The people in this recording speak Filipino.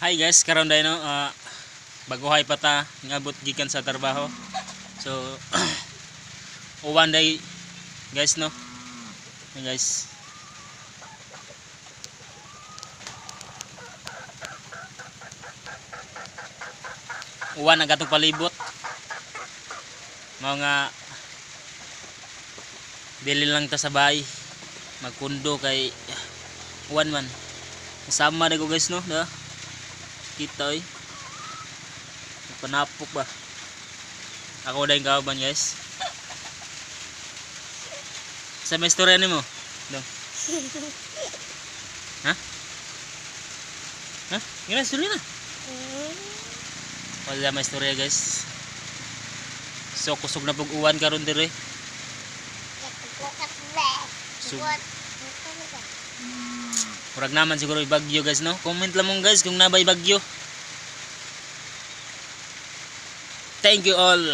Hi guys, karon dai no, ah, baguhay pa ta ngabot gikan sa trabaho. So uwan day guys no. Hey, guys. Uwan ang gatong palibot. Mga dili lang ta sa bahay. Magkundo kay uwan man. Sama na ko guys no, da kita oy. Panapok ba? Ako na yung kauban guys. Sa may storya ni mo? Dong ha? Ha? Yun na storya na. Wala may storya guys. So kusog na pag uwan karon dire So- Murag naman siguro bagyo guys no comment lang mong guys kung nabay bagyo Thank you all.